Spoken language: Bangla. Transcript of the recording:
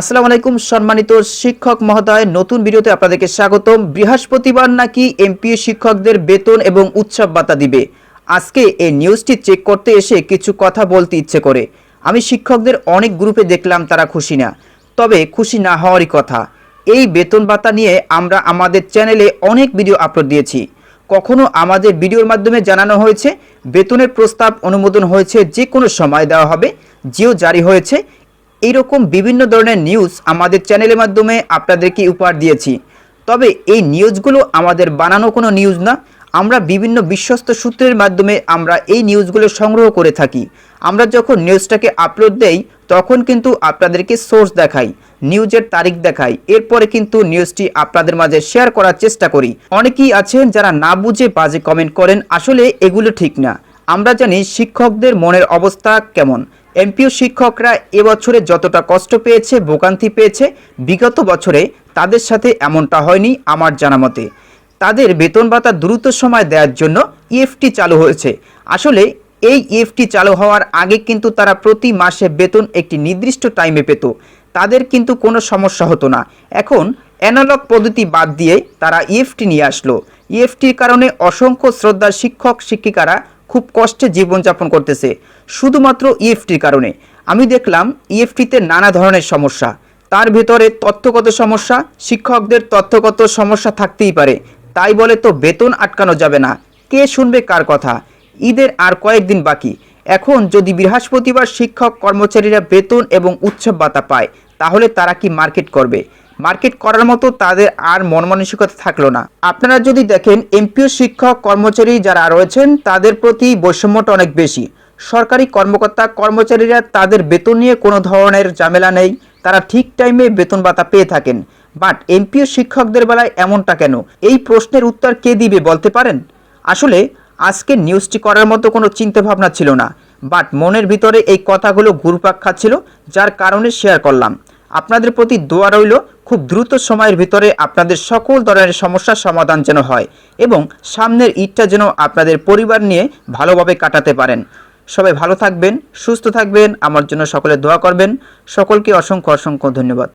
আসসালামু আলাইকুম, সম্মানিত শিক্ষক মহোদয়। নতুন ভিডিওতে আপনাদেরকে স্বাগতম। বৃহস্পতিবার নাকি এমপিও শিক্ষকদের বেতন এবং উৎসব ভাতা দিবে? আজকে এই নিউজটি চেক করতে এসে কিছু কথা বলতে ইচ্ছে করে। আমি শিক্ষকদের অনেক গ্রুপে দেখলাম, তারা খুশি না। তবে খুশি না হওয়ারই কথা। এই বেতন ভাতা নিয়ে আমরা আমাদের চ্যানেলে অনেক ভিডিও আপলোড দিয়েছি। কখনো আমাদের ভিডিওর মাধ্যমে জানানো হয়েছে, বেতনের প্রস্তাব অনুমোদন হয়েছে, যে কোনো সময় দেওয়া হবে, জিও জারি হয়েছে। এইরকম বিভিন্ন ধরনের নিউজ আমাদের চ্যানেলের মাধ্যমে আপনাদেরকে উপহার দিয়েছি। তবে এই নিউজগুলো আমাদের বানানো কোনো নিউজ না। আমরা বিভিন্ন বিশ্বস্ত সূত্রের মাধ্যমে আমরা এই নিউজগুলো সংগ্রহ করে থাকি। আমরা যখন নিউজটাকে আপলোড দেই, তখন কিন্তু আপনাদেরকে সোর্স দেখাই নিউজের তারিখ দেখাই। এরপরে কিন্তু নিউজটি আপনাদের মাঝে শেয়ার করার চেষ্টা করি। অনেকেই আছেন যারা না বুঝে বাজে কমেন্ট করেন। আসলে এগুলো ঠিক না। আমরা জানি শিক্ষকদের মনের অবস্থা কেমন। এমপিও শিক্ষকরা এবছরে যতটা কষ্ট পেয়েছে, ভোগান্তি পেয়েছে, বিগত বছরে তাদের সাথে এমনটা হয়নি আমার জানা মতে। তাদের বেতন ভাতা দ্রুত সময় দেওয়ার জন্য ইএফটি চালু হয়েছে। আসলে এই ইএফটি চালু হওয়ার আগে কিন্তু তারা প্রতি মাসে বেতন একটি নির্দিষ্ট টাইমে পেত। তাদের কিন্তু কোনো সমস্যা হতো না। এখন অ্যানালগ পদ্ধতি বাদ দিয়ে তারা ইএফটি নিয়ে আসলো। ইএফটির কারণে অসংখ্য শ্রদ্ধার শিক্ষক, শিক্ষিকারা খুব কষ্টে জীবনযাপন করতেছে, শুধুমাত্র ইএফটির কারণে। আমি দেখলাম ইএফটিতে নানা ধরনের সমস্যা। তার ভেতরে তথ্যগত সমস্যা, শিক্ষকদের তথ্যগত সমস্যা থাকতেই পারে। তাই বলে তো বেতন আটকানো যাবে না। কে শুনবে কার কথা? ঈদের আর কয়েকদিন বাকি। এখন যদি বৃহস্পতিবার শিক্ষক কর্মচারীরা বেতন এবং উৎসব ভাতা পায়, তাহলে তারা কি মার্কেট করবে? মার্কেট করার মতো তাদের আর মন মানসিকতা থাকল না। আপনারা যদি দেখেন, এমপিও শিক্ষক কর্মচারী যারা রয়েছেন, তাদের প্রতি বৈষম্যটা অনেক বেশি। সরকারি কর্মকর্তা কর্মচারীরা তাদের বেতন নিয়ে কোনো ধরনের ঝামেলা নেই। তারা ঠিক টাইমে বেতন ভাতা পেয়ে থাকেন। বাট এমপিও শিক্ষকদের বেলায় এমনটা কেন? এই প্রশ্নের উত্তর কে দিবে বলতে পারেন? আসলে, আজকে নিউজটি করার মতো কোনো চিন্তাভাবনা ছিল না। বাট মনের ভিতরে এই কথাগুলো ঘুরপাক খাচ্ছিল, যার কারণে শেয়ার করলাম। আপনাদের প্রতি দোয়া রইল, খুব দ্রুত সময়ের ভিতরে আপনাদের সকল ধরনের সমস্যার সমাধান যেন হয় এবং সামনের ঈদটা যেন আপনাদের পরিবার নিয়ে ভালোভাবে কাটাতে পারেন। সবাই ভালো থাকবেন, সুস্থ থাকবেন, আমার জন্য সকলে দোয়া করবেন। সকলকে অসংখ্য অসংখ্য ধন্যবাদ।